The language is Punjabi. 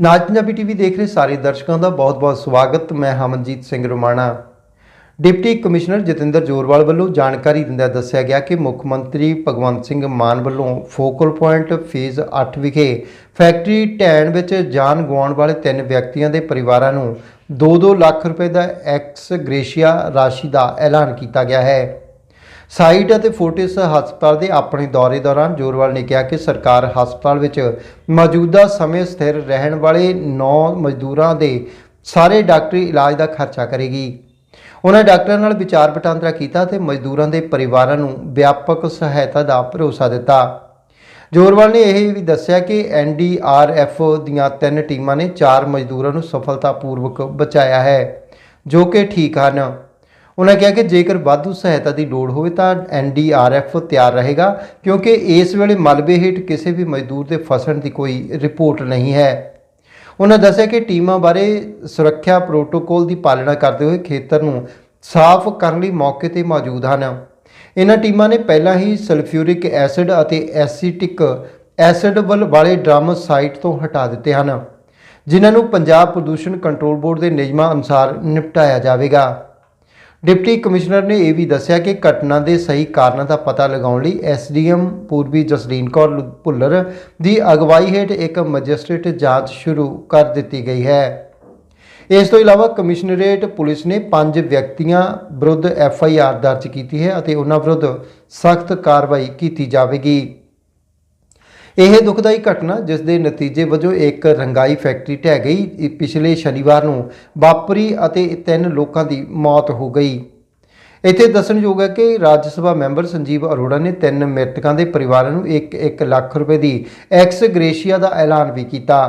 ਨਾਜ ਪੰਜਾਬੀ ਟੀਵੀ ਦੇਖ ਰਹੇ ਸਾਰੇ ਦਰਸ਼ਕਾਂ ਦਾ ਬਹੁਤ-ਬਹੁਤ ਸਵਾਗਤ। ਮੈਂ ਹਮਨਜੀਤ ਸਿੰਘ ਰੋਮਾਣਾ। ਡਿਪਟੀ ਕਮਿਸ਼ਨਰ ਜਤਿੰਦਰ ਜੋਰਵਾਲ ਵੱਲੋਂ ਜਾਣਕਾਰੀ ਦਿੰਦਿਆਂ ਦੱਸਿਆ ਗਿਆ ਕਿ ਮੁੱਖ ਮੰਤਰੀ ਭਗਵੰਤ ਸਿੰਘ ਮਾਨ ਵੱਲੋਂ ਫੋਕਲ ਪੁਆਇੰਟ ਫੇਜ਼ 8 ਵਿਖੇ ਫੈਕਟਰੀ ਢਹਿਣ ਵਿੱਚ ਜਾਨ ਗਵਾਉਣ ਵਾਲੇ ਤਿੰਨ ਵਿਅਕਤੀਆਂ ਦੇ ਪਰਿਵਾਰਾਂ ਨੂੰ 2-2 ਲੱਖ ਰੁਪਏ ਦਾ ਐਕਸ ਗ੍ਰੇਸ਼ੀਆ ਰਾਸ਼ੀ ਦਾ ਐਲਾਨ ਕੀਤਾ ਗਿਆ ਹੈ। ਸਾਈਡ ਅਤੇ ਫੋਰਟਿਸ ਹਸਪਤਾਲ ਦੇ ਆਪਣੇ ਦੌਰੇ ਦੌਰਾਨ ਜੋਰਵਾਲ ਨੇ ਕਿਹਾ ਕਿ ਸਰਕਾਰ ਹਸਪਤਾਲ ਵਿੱਚ ਮੌਜੂਦਾ ਸਮੇਂ ਸਥਿਰ ਰਹਿਣ ਵਾਲੇ 9 ਮਜ਼ਦੂਰਾਂ ਦੇ ਸਾਰੇ ਡਾਕਟਰੀ ਇਲਾਜ ਦਾ ਖਰਚਾ ਕਰੇਗੀ। ਉਹਨਾਂ ਡਾਕਟਰਾਂ ਨਾਲ ਵਿਚਾਰ ਵਟਾਂਦਰਾ ਕੀਤਾ ਤੇ ਮਜ਼ਦੂਰਾਂ ਦੇ ਪਰਿਵਾਰਾਂ ਨੂੰ ਵਿਆਪਕ ਸਹਾਇਤਾ ਦਾ ਭਰੋਸਾ ਦਿੱਤਾ। ਜੋਰਵਾਲ ਨੇ ਇਹ ਵੀ ਦੱਸਿਆ ਕਿ ਐਨਡੀਆਰਐਫ ਦੀਆਂ ਤਿੰਨ ਟੀਮਾਂ ਨੇ ਚਾਰ ਮਜ਼ਦੂਰਾਂ ਨੂੰ ਸਫਲਤਾਪੂਰਵਕ ਬਚਾਇਆ ਹੈ, ਜੋ ਕਿ ਠੀਕ ਹਨ। ਉਹਨਾਂ ਕਿਹਾ ਕਿ ਜੇਕਰ ਵਾਧੂ ਸਹਾਇਤਾ ਦੀ ਲੋੜ ਹੋਵੇ ਤਾਂ ਐਨਡੀਆਰਐਫ ਤਿਆਰ ਰਹੇਗਾ, ਕਿਉਂਕਿ ਇਸ ਵੇਲੇ ਮਲਬੇ ਹੇਠ ਕਿਸੇ ਵੀ ਮਜ਼ਦੂਰ ਦੇ ਫਸਣ ਦੀ ਕੋਈ ਰਿਪੋਰਟ ਨਹੀਂ ਹੈ। ਉਹਨਾਂ ਦੱਸਿਆ ਕਿ ਟੀਮਾਂ ਬਾਰੇ ਸੁਰੱਖਿਆ ਪ੍ਰੋਟੋਕੋਲ ਦੀ ਪਾਲਣਾ ਕਰਦੇ ਹੋਏ ਖੇਤਰ ਨੂੰ ਸਾਫ਼ ਕਰਨ ਲਈ ਮੌਕੇ ਤੇ ਮੌਜੂਦ ਹਨ। ਇਹਨਾਂ ਟੀਮਾਂ ਨੇ ਪਹਿਲਾਂ ਹੀ ਸਲਫਿਊਰਿਕ ਐਸਿਡ ਅਤੇ ਐਸੀਟਿਕ ਐਸਿਡ ਵੱਲ ਵਾਲੇ ਡਰਮ ਸਾਈਟ ਤੋਂ ਹਟਾ ਦਿੱਤੇ ਹਨ, ਜਿਨ੍ਹਾਂ ਨੂੰ ਪੰਜਾਬ ਪ੍ਰਦੂਸ਼ਣ ਕੰਟਰੋਲ ਬੋਰਡ ਦੇ ਨਿਯਮਾਂ ਅਨੁਸਾਰ ਨਿਪਟਾਇਆ ਜਾਵੇਗਾ। ਡਿਪਟੀ ਕਮਿਸ਼ਨਰ ਨੇ ਇਹ ਵੀ ਦੱਸਿਆ ਕਿ ਘਟਨਾ ਦੇ ਸਹੀ ਕਾਰਨਾਂ ਦਾ ਪਤਾ ਲਗਾਉਣ ਲਈ ਐਸਡੀਐਮ ਪੂਰਬੀ ਜਸਲੀਨ ਕੌਰ ਭੁੱਲਰ ਦੀ ਅਗਵਾਈ ਹੇਠ ਇੱਕ ਮੈਜਿਸਟ੍ਰੇਟ ਜਾਂਚ ਸ਼ੁਰੂ ਕਰ ਦਿੱਤੀ ਗਈ ਹੈ। ਇਸ ਤੋਂ ਇਲਾਵਾ ਕਮਿਸ਼ਨਰੇਟ ਪੁਲਿਸ ਨੇ ਪੰਜ ਵਿਅਕਤੀਆਂ ਵਿਰੁੱਧ ਐਫ ਆਈ ਆਰ ਦਰਜ ਕੀਤੀ ਹੈ ਅਤੇ ਉਹਨਾਂ ਵਿਰੁੱਧ ਸਖਤ ਕਾਰਵਾਈ ਕੀਤੀ ਜਾਵੇਗੀ। ਇਹ ਦੁਖਦਾਈ ਘਟਨਾ ਜਿਸ ਦੇ ਨਤੀਜੇ ਵਜੋਂ ਇੱਕ ਰੰਗਾਈ ਫੈਕਟਰੀ ਢਹਿ ਗਈ। ਪਿਛਲੇ ਸ਼ਨੀਵਾਰ ਨੂੰ ਵਾਪਰੀ ਅਤੇ ਤਿੰਨ ਲੋਕਾਂ ਦੀ ਮੌਤ ਹੋ ਗਈ। ਇੱਥੇ ਦੱਸਣਯੋਗ ਹੈ ਕਿ ਰਾਜ ਸਭਾ ਮੈਂਬਰ ਸੰਜੀਵ ਅਰੋੜਾ ਨੇ ਤਿੰਨ ਮ੍ਰਿਤਕਾਂ ਦੇ ਪਰਿਵਾਰਾਂ ਨੂੰ 1-1 ਲੱਖ ਰੁਪਏ ਦੀ ਐਕਸ ਗ੍ਰੇਸ਼ੀਆ ਦਾ ਐਲਾਨ ਵੀ ਕੀਤਾ।